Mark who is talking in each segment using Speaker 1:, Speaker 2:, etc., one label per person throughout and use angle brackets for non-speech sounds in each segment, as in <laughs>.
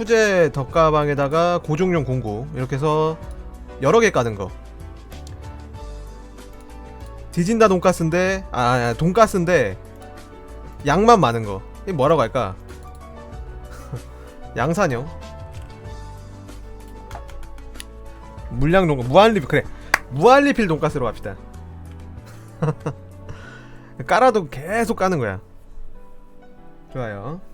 Speaker 1: 수제 덕가방에다가 고종용 공구 이렇게 해서 여러 개 까는 거. 디진다 돈가스인데 아, 아 돈가스인데 양만 많은 거. 이게 뭐라고 할까? <laughs> 양산형. 물량 돈가 무한리필 그래. 무한리필 돈가스로 갑시다. <laughs> 깔아도 계속 까는 거야. 좋아요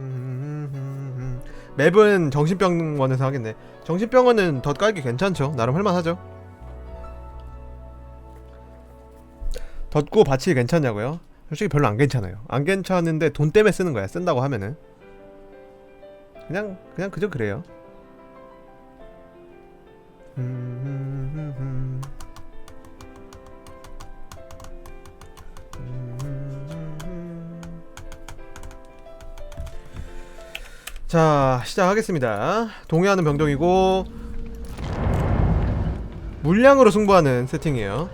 Speaker 1: 음, 맵은 정신병원에서 하겠네. 정신병원은 더 깔기 괜찮죠? 나름 할만하죠? 덧구 받치 괜찮냐고요? 솔직히 별로 안 괜찮아요. 안 괜찮은데 돈 때문에 쓰는 거야 쓴다고 하면은. 그냥 그냥 그저 그래요. 음, 자 시작하겠습니다. 동요하는 병동이고 물량으로 승부하는 세팅이에요.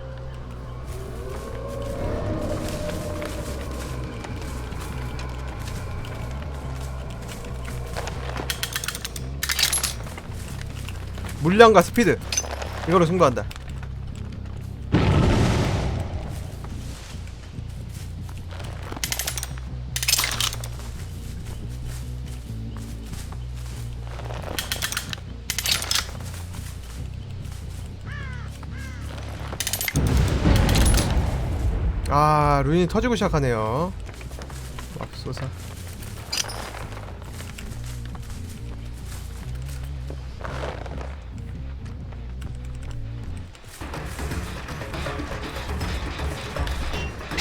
Speaker 1: 물량과 스피드. 이걸로 승부한다 아 루인이 터지고 시작하네요. 맙소사.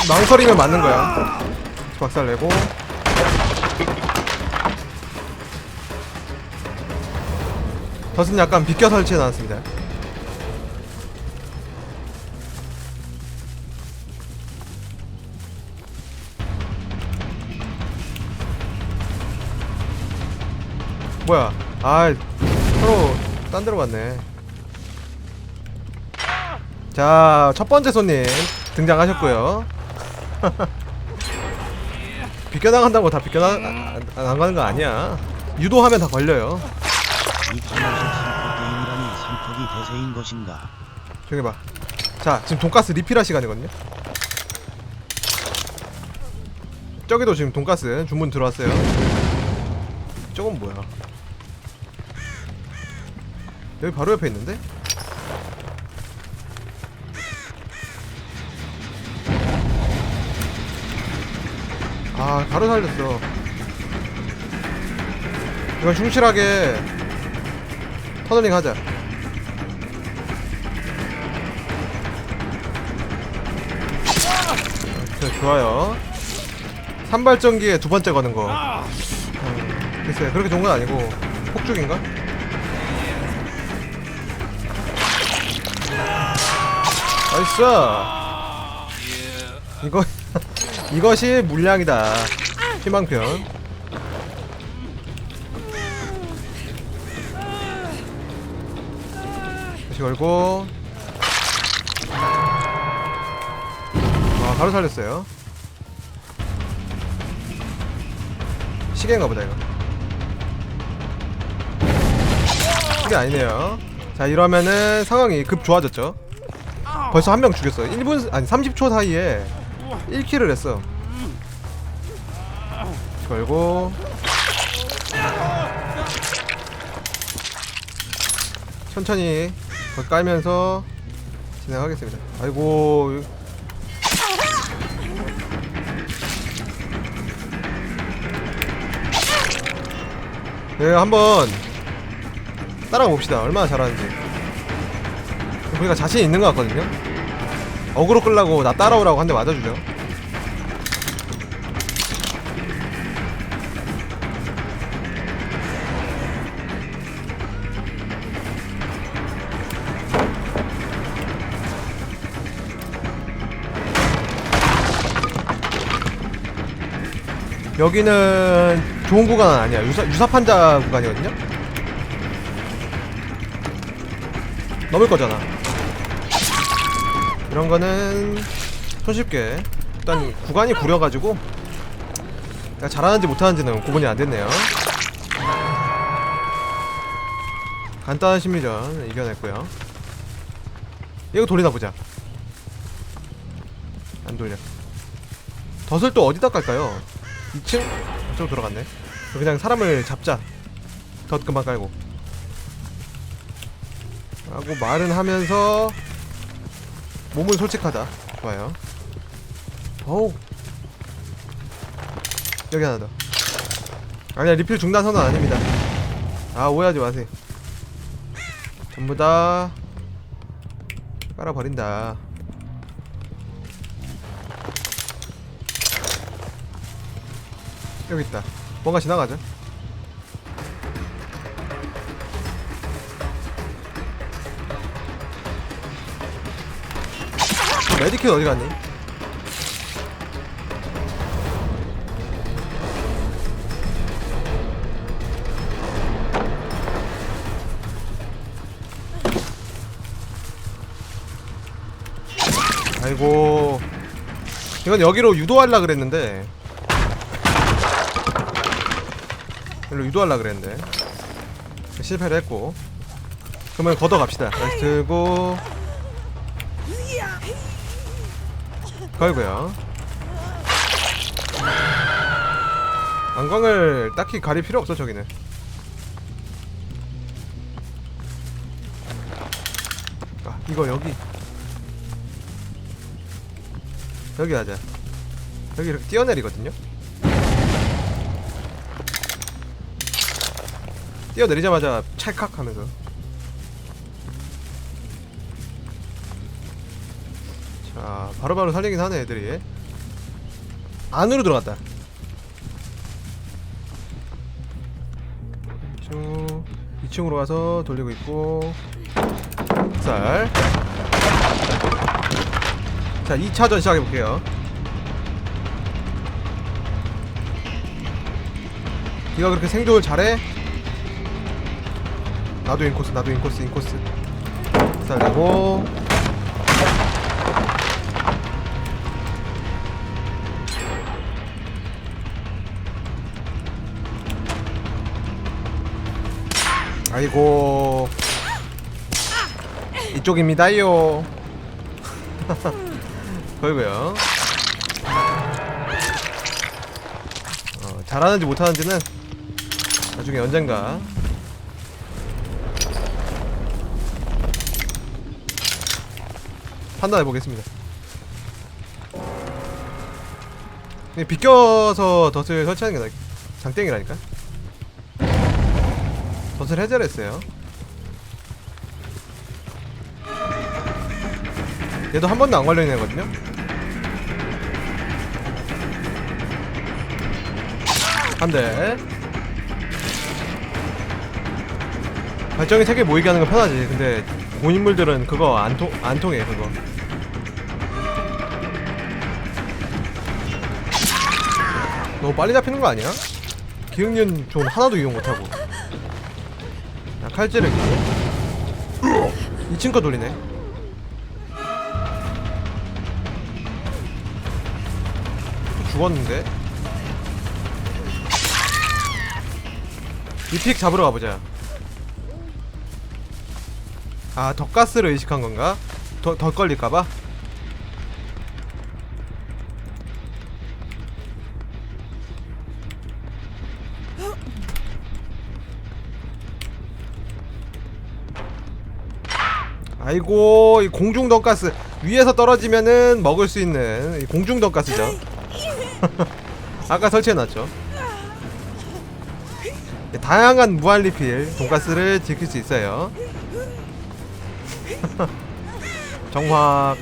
Speaker 1: 망설이면 맞는 거야. 박살 내고. 덫은 약간 비껴 설치해 놨습니다 뭐야 아 서로 딴 데로 갔네 자 첫 번째 손님 등장하셨고요 <laughs> 비껴나간다고 다 비껴나 안, 안 가는 거 아니야 유도하면 다 걸려요
Speaker 2: 이 가마솥 삼포게임이라니 삼폭이 대세인 것인가?
Speaker 1: 조용히 봐. 자, 지금 돈가스 리필할 시간이거든요. 저기도 지금 돈가스 주문 들어왔어요. 저건 뭐야? 여기 바로 옆에 있는데? 아, 바로 살렸어. 이건 충실하게 터널링 하자. 네, 좋아요. 산발전기에 두 번째 거는 거. 어, 글쎄, 그렇게 좋은 건 아니고 폭죽인가? 나이스. 이거 <laughs> 이것이 물량이다. 희망편. 다시 걸고. 아, 바로 살렸어요. 시계인가 보다 이거. 시계 아니네요. 자 이러면은 상황이 급 좋아졌죠. 벌써 한 명 죽였어요. 1분 아니 30초 사이에 1킬을 했어. 걸고 천천히 걸 깔면서 진행하겠습니다. 아이고 네, 한번 따라가 봅시다. 얼마나 잘하는지. 보니까 자신 있는 것 같거든요. 어그로 끌라고 나 따라오라고 한 대 맞아주죠. 여기는 좋은 구간은 아니야. 유사, 유사판자 구간이거든요? 넘을 거잖아. 이런 거는 손쉽게. 일단 구간이 구려가지고 잘하는지 못하는지는 구분이 안 됐네요. 간단한 심리전 이겨냈고요 이거 돌리나 보자 안 돌려 덫을 또 어디다 깔까요? 2층? 저쪽 들어갔네 그냥 사람을 잡자 덫 금방 깔고 하고 말은 하면서 몸은 솔직하다. 좋아요. 어우. 여기 하나 더. 아니야 리필 중단 선언 아닙니다. 아 오해하지 마세요. 전부 다 깔아버린다. 여기 있다. 뭔가 지나가죠 메디킷 어디 갔니? 아이고. 이건 여기로 유도하려 그랬는데. 여기로 유도하려 그랬는데. 실패를 했고. 그러면 걷어 갑시다. 다시 들고 걸고요. 안광을 딱히 가릴 필요 없어 저기는. 아 이거 여기. 여기 하자. 여기 이렇게 뛰어내리거든요. 뛰어내리자마자 찰칵 하면서 자 바로바로 살리긴 하네 애들이 안으로 들어갔다 쭉 2층으로 가서 돌리고 있고 쌀 자, 2차전 시작해 볼게요. 네가 그렇게 생존을 잘해? 나도 인코스, 나도 인코스, 인코스. 살리고. 아이고. 이쪽입니다요. <laughs> 걸고요. 어, 잘하는지 못하는지는 나중에 언젠가 판단해 보겠습니다. 비껴서 덫을 설치하는 게 나- 장땡이라니까. 덫을 해제를 했어요. 얘도 한 번도 안 걸려있는 애거든요? 한 대. 발정이 세개 모이게 하는 건 편하지. 근데 고인물들은 그거 안, 통, 안 통해, 그거. 너무 빨리 잡히는 거 아니야? 기억력 좀 하나도 이용 못하고. 야, 칼질을 끼고. 2층 거 돌리네. 죽었는데? 이픽 잡으러 가보자 아 덧가스를 의식한 건가? 더, 더 걸릴까봐? 아이고 이 공중 덧가스. 위에서 떨어지면은 먹을 수 있는 이 공중 덧가스죠. <laughs> 아까 설치해놨죠. 다양한 무한 리필 돈가스를 지킬 수 있어요. <laughs> 정확.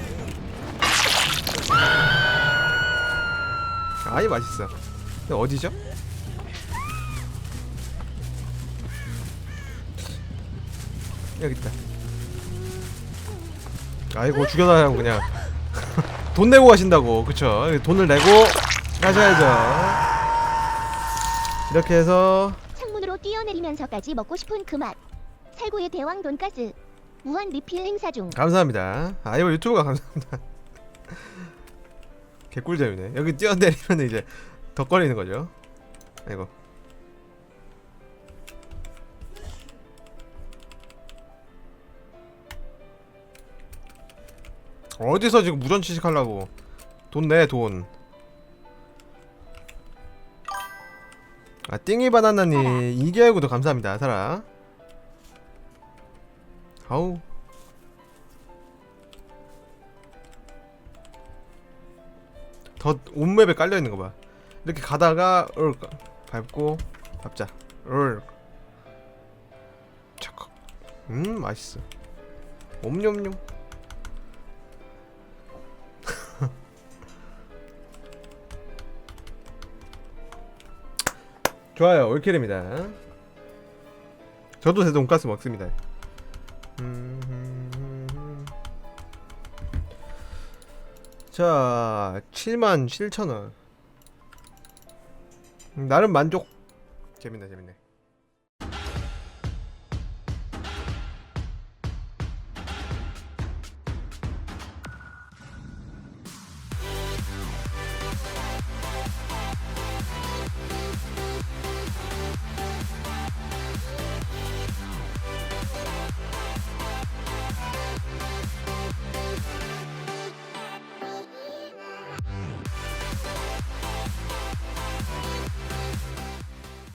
Speaker 1: 아이 맛있어. 어디죠? 여기 있다 아이고 죽여놔요 그냥. <laughs> 돈 내고 가신다고. 그쵸? 돈을 내고 가셔야죠. 이렇게 해서
Speaker 3: 창문으로 뛰어내리면서까지 먹고 싶은 그 맛. 살구의 대왕 돈가스. 무한 리필 행사 중.
Speaker 1: 감사합니다. 아 이거 유튜브가 감사합니다. <laughs> 개꿀잼이네. 여기 뛰어내리면 이제 덕거리는 거죠. 아이고 어디서 지금 무전 취직하려고 돈 내 돈. 아 띵이 바나나니 이개월구도 감사합니다 사라. 아우. 더 온맵에 깔려 있는 거 봐. 이렇게 가다가 을 밟고 밟자. 을. 착. 음 맛있어. 옴뇸뇸. 좋아요. 올킬입니다. 저도 제 돈가스 먹습니다. 음. 자 7만 7천원. 나름 만족. 재밌네 재밌네